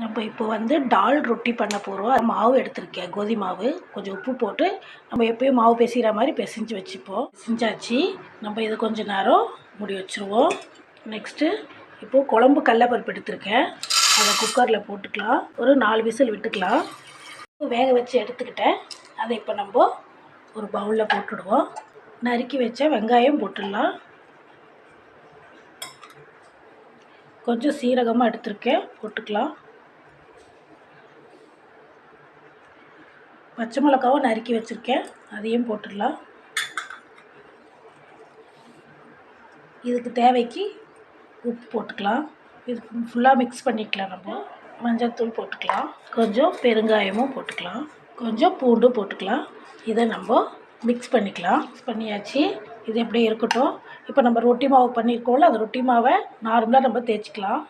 நம்ம இப்போ வந்து டால் ரொட்டி பண்ண போகிறோம் மாவு எடுத்திருக்கேன். கோதி மாவு. கொஞ்சம் உப்பு போட்டு நம்ம எப்பயும் மாவு பிசைகிற மாதிரி பிசைஞ்சு வச்சுப்போம். செஞ்சாச்சு நம்ம இது கொஞ்ச நேரம் முடி வச்சுருவோம். நெக்ஸ்ட்டு இப்போது குழம்பு கடலப்பருப்பு எடுத்திருக்கேன். அதை குக்கரில் போட்டுக்கலாம். ஒரு நாலு விசில் விட்டுக்கலாம். வேக வச்சு எடுத்துக்கிட்டேன். அதை இப்போ நம்ம ஒரு பவுலில் போட்டுடுவோம். நறுக்கி வச்ச வெங்காயம் போட்டுடலாம். கொஞ்சம் சீரகமாக எடுத்திருக்கேன். போட்டுக்கலாம். பச்சை மிளகாவும் நறுக்கி வச்சுருக்கேன். அதையும் போட்டுடலாம். இதுக்கு தேவைக்கு உப்பு போட்டுக்கலாம். இது ஃபுல்லாக மிக்ஸ் பண்ணிக்கலாம் நம்ம. மஞ்சள்தூள் போட்டுக்கலாம். கொஞ்சம் பெருங்காயமும் போட்டுக்கலாம். கொஞ்சம் பூண்டும் போட்டுக்கலாம். இதை நம்ம மிக்ஸ் பண்ணிக்கலாம். மிக்ஸ் பண்ணியாச்சு. இது எப்படியே இருக்கட்டும். இப்போ நம்ம ரொட்டி மாவு பண்ணியிருக்கோம்ல அந்த ரொட்டி மாவை நார்மலாக நம்ம தேய்ச்சிக்கலாம்.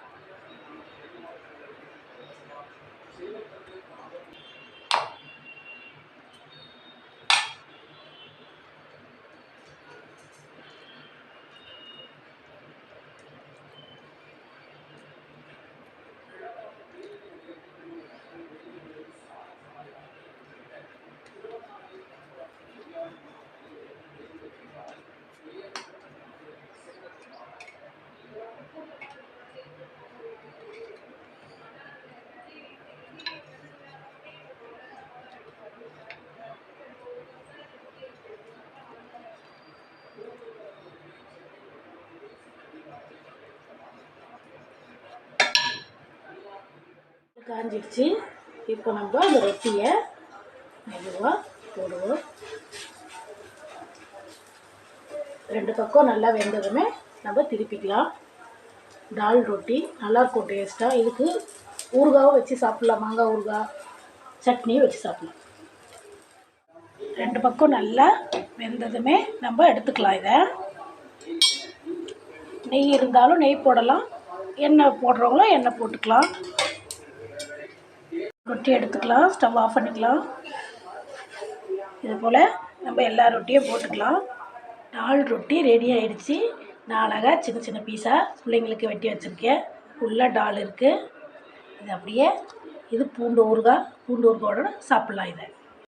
காஞ்சிடுச்சு. இப்போ நம்ம அந்த ரொட்டியை மெதுவாக போடுவோம். ரெண்டு பக்கம் நல்லா வெந்ததுமே நம்ம திருப்பிக்கலாம். டால் ரொட்டி நல்லாயிருக்கும் டேஸ்ட்டாக இதுக்கு ஊறுகாவும் வச்சு சாப்பிட்லாம். மாங்காய் ஊறுகாய் சட்னியும் வச்சு சாப்பிட்லாம். ரெண்டு பக்கம் நல்லா வெந்ததுமே நம்ம எடுத்துக்கலாம் இதை. நெய் இருந்தாலும் நெய் போடலாம். எண்ணெய் போடுறவங்களும் எண்ணெய் போட்டுக்கலாம். ரொட்டி எடுத்துக்கலாம் ஸ்டவ் ஆஃப் பண்ணிக்கலாம். இது போல் நம்ம எல்லா ரொட்டியும் போட்டுக்கலாம். நாலு ரொட்டி ரெடி ஆகிடுச்சி நான் அழகாக சின்ன சின்ன பீஸாக பிள்ளைங்களுக்கு வெட்டி வச்சுருக்கேன். ஃபுல்லாக டால் இருக்குது இது அப்படியே இது பூண்டு ஊறுகாய் பூண்டு ஊறுகாயோட சாப்பிட்லாம் இதை.